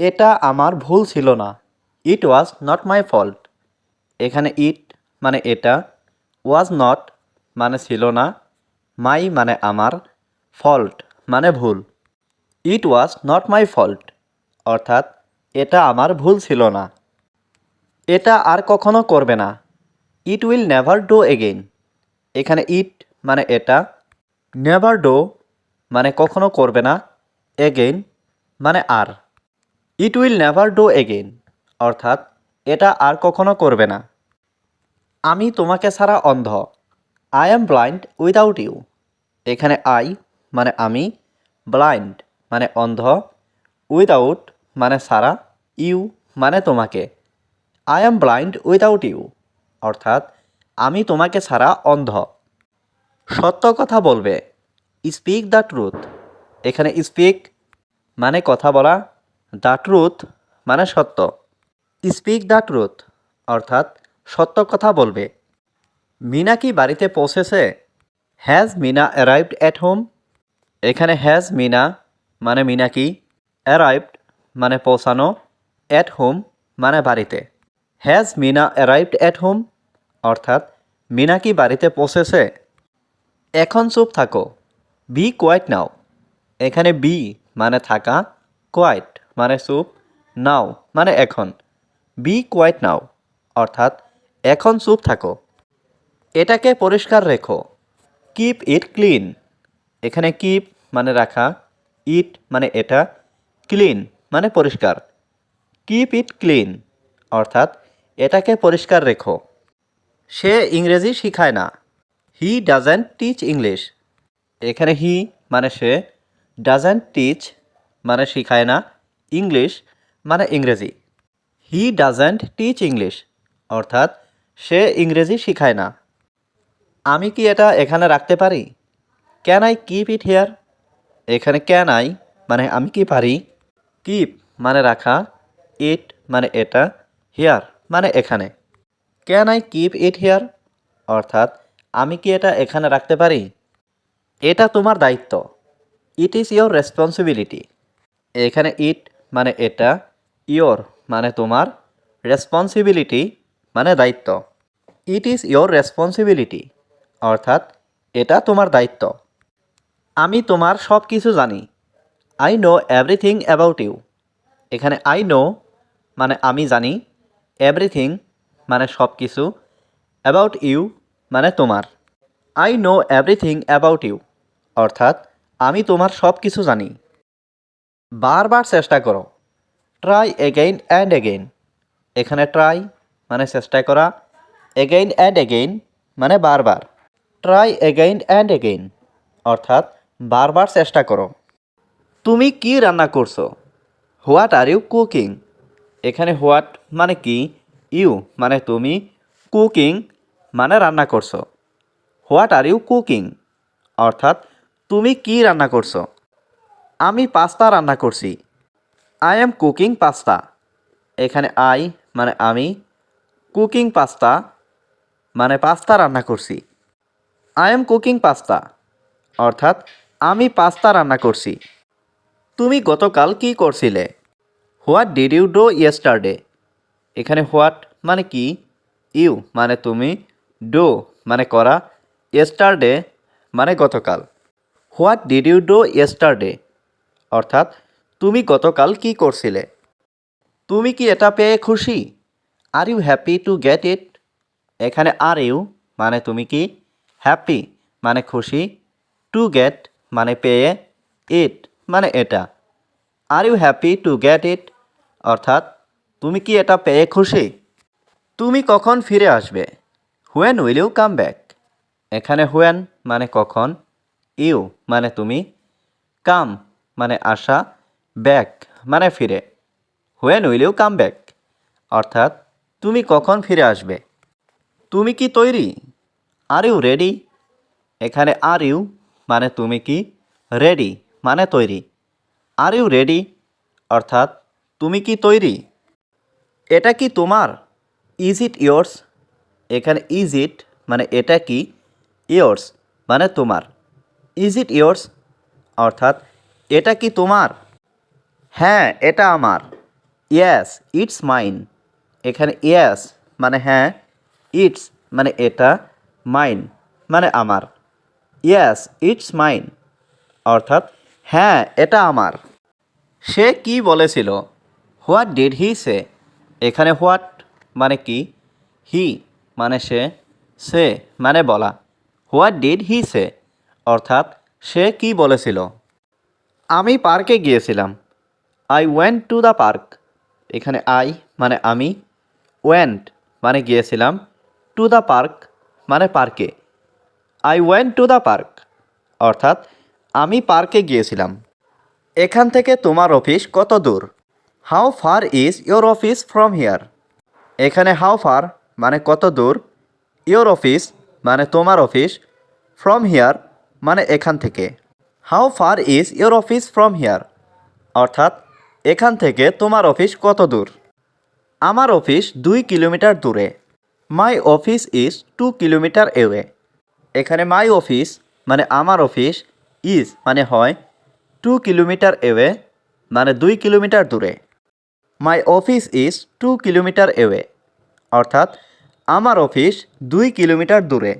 এটা আমার ভুল ছিল না। ইট ওয়াজ নট মাই ফল্ট এখানে ইট মানে এটা ওয়াজ নট মানে ছিল না মাই মানে আমার ফল্ট মানে ভুল। ইট ওয়াজ নট মাই ফল্ট অর্থাৎ এটা আমার ভুল ছিল না। এটা আর কখনো করবে না। It will never do again এখানে ইট মানে এটা নেভার ডো মানে কখনো করবে না এগেইন মানে আর। It will never do again অর্থাৎ, এটা আর কখনো করবে না। আমি তোমাকে ছাড়া অন্ধ। I am blind without you এখানে আই মানে আমি ব্লাইন্ড মানে অন্ধ। উইদাউট মানে সারা ইউ মানে তোমাকে। I am blind without you অর্থাৎ, আমি তোমাকে ছাড়া অন্ধ। সত্য কথা বলবে। স্পিক দ্য ট্রুথ এখানে স্পিক মানে কথা বলা। দ্য ট্রুথ মানে সত্য। স্পিক দ্য ট্রুথ অর্থাৎ সত্য কথা বলবে। মিনা কি বাড়িতে পৌঁছেছে? Has Meena arrived at home এখানে হ্যাজ মিনা মানে মিনা কি? অ্যারাইভড মানে পৌঁছানো অ্যাট হোম মানে বাড়িতে। Has Meena arrived at home অর্থাৎ মিনা কি বাড়িতে পৌঁছেছে? এখন চুপ থাকো। বি কোয়াইট নাও এখানে বি মানে থাকা কোয়াইট মানে চুপ, নাও মানে এখন। বি কোয়াইট নাও অর্থাৎ এখন চুপ থাকো। এটাকে পরিষ্কার রেখো। কিপ ইট ক্লিন এখানে কিপ মানে রাখা ইট মানে এটা ক্লিন মানে পরিষ্কার। কিপ ইট ক্লিন অর্থাৎ এটাকে পরিষ্কার রেখো। সে ইংরেজি শিখায় না। হি ডাজেন্ট টিচ ইংলিশ এখানে হি মানে সে ডাজেন্ট টিচ মানে শিখায় না। ইংলিশ মানে ইংরেজি। হি ডাজেন্ট টিচ ইংলিশ অর্থাৎ সে ইংরেজি শিখায় না। আমি কি এটা এখানে রাখতে পারি? Can I keep it here এখানে ক্যান আই মানে আমি কি পারি? কিপ মানে রাখা ইট মানে এটা হেয়ার মানে এখানে। Can I keep it here অর্থাৎ আমি কি এটা এখানে রাখতে পারি? এটা তোমার দায়িত্ব। ইট ইজ ইয়োর রেসপন্সিবিলিটি এখানে ইট মানে এটা ইয়োর মানে তোমার রেসপন্সিবিলিটি মানে দায়িত্ব। ইট ইজ ইয়োর রেসপন্সিবিলিটি অর্থাৎ এটা তোমার দায়িত্ব। আমি তোমার সব কিছু জানি। I know everything about you এখানে আই নো মানে আমি জানি এভরিথিং মানে সব কিছু অ্যাবাউট ইউ মানে তোমার। I know everything about you অর্থাৎ আমি তোমার সব কিছু জানি। বারবার চেষ্টা করো। ট্রাই এগেইন অ্যান্ড এগেইন এখানে ট্রাই মানে চেষ্টা করা। এগেইন অ্যান্ড এগেইন মানে বারবার। ট্রাই এগেইন অ্যান্ড এগেইন অর্থাৎ বারবার চেষ্টা করো। তুমি কি রান্না করছ? হোয়াট আর ইউ কুকিং এখানে হোয়াট মানে কি? ইউ মানে তুমি কুকিং মানে রান্না করছ। হোয়াট আর ইউ কুকিং অর্থাৎ তুমি কি রান্না করছ? আমি পাস্তা রান্না করছি। আই এম কুকিং পাস্তা এখানে আই মানে আমি কুকিং পাস্তা মানে পাস্তা রান্না করছি। আই এম কুকিং পাস্তা অর্থাৎ আমি পাস্তা রান্না করছি। তুমি গতকাল কি করছিলে? What did you do yesterday এখানে হোয়াট মানে কি? ইউ মানে তুমি ডো মানে করা। ইয়েস্টারডে মানে গতকাল। What did you do yesterday অর্থাৎ, তুমি গতকাল কি করছিলে? তুমি কি এটা পেয়ে খুশি? Are you happy to get it এখানে আর ইউ মানে তুমি কি? হ্যাপি মানে খুশি। টু গেট মানে পেয়ে। ইট মানে এটা। Are you happy to get it অর্থাৎ, তুমি কি এটা পেয়ে খুশি? তুমি কখন ফিরে আসবে? When will you come back এখানে হোয়েন মানে কখন? ইউ মানে তুমি? কাম মানে আসা ব্যাক মানে ফিরে। When will you come back অর্থাৎ, তুমি কখন ফিরে আসবে? তুমি কি তৈরি? আর ইউ রেডি এখানে আর ইউ মানে তুমি কি? রেডি মানে তৈরি। আর ইউ রেডি অর্থাৎ, তুমি কি তৈরি? এটা কি তোমার? ইজ ইট ইয়োর্স এখানে ইজ ইট মানে এটা কি? ইয়োর্স মানে তোমার। ইজ ইট ইয়োর্স অর্থাৎ এটা কি তোমার? হ্যাঁ এটা আমার। ইয়াস ইটস মাইন এখানে ইয়াস মানে হ্যাঁ ইটস মানে এটা মাইন মানে আমার। ইয়াস ইটস মাইন অর্থাৎ হ্যাঁ এটা আমার। সে কি বলেছিল? হোয়াট ডিড হি সে এখানে হোয়াট মানে কি? হি মানে সে সে মানে বলা। হোয়াট ডিড হি সে অর্থাৎ, সে কি বলেছিল? আমি পার্কে গিয়েছিলাম। I went to the park এখানে আই মানে আমি। ওয়েন্ট মানে গিয়েছিলাম। টু দ্য পার্ক মানে পার্কে। I went to the park অর্থাৎ আমি পার্কে গিয়েছিলাম। এখান থেকে তোমার অফিস কত দূর? How far is your office from here এখানে হাউ ফার মানে কত দূর? ইয়োর অফিস মানে তোমার অফিস ফ্রম হিয়ার মানে এখান থেকে। How far is your office from here অর্থাৎ, এখান থেকে তোমার অফিস কত দূর? আমার অফিস দুই কিলোমিটার দূরে। My office is two kilometre away এখানে মাই অফিস মানে আমার অফিস ইজ মানে হয় টু কিলোমিটার এওয়ে মানে দুই কিলোমিটার দূরে। My office is two kilometre away অর্থাৎ, আমার অফিস দুই কিলোমিটার দূরে।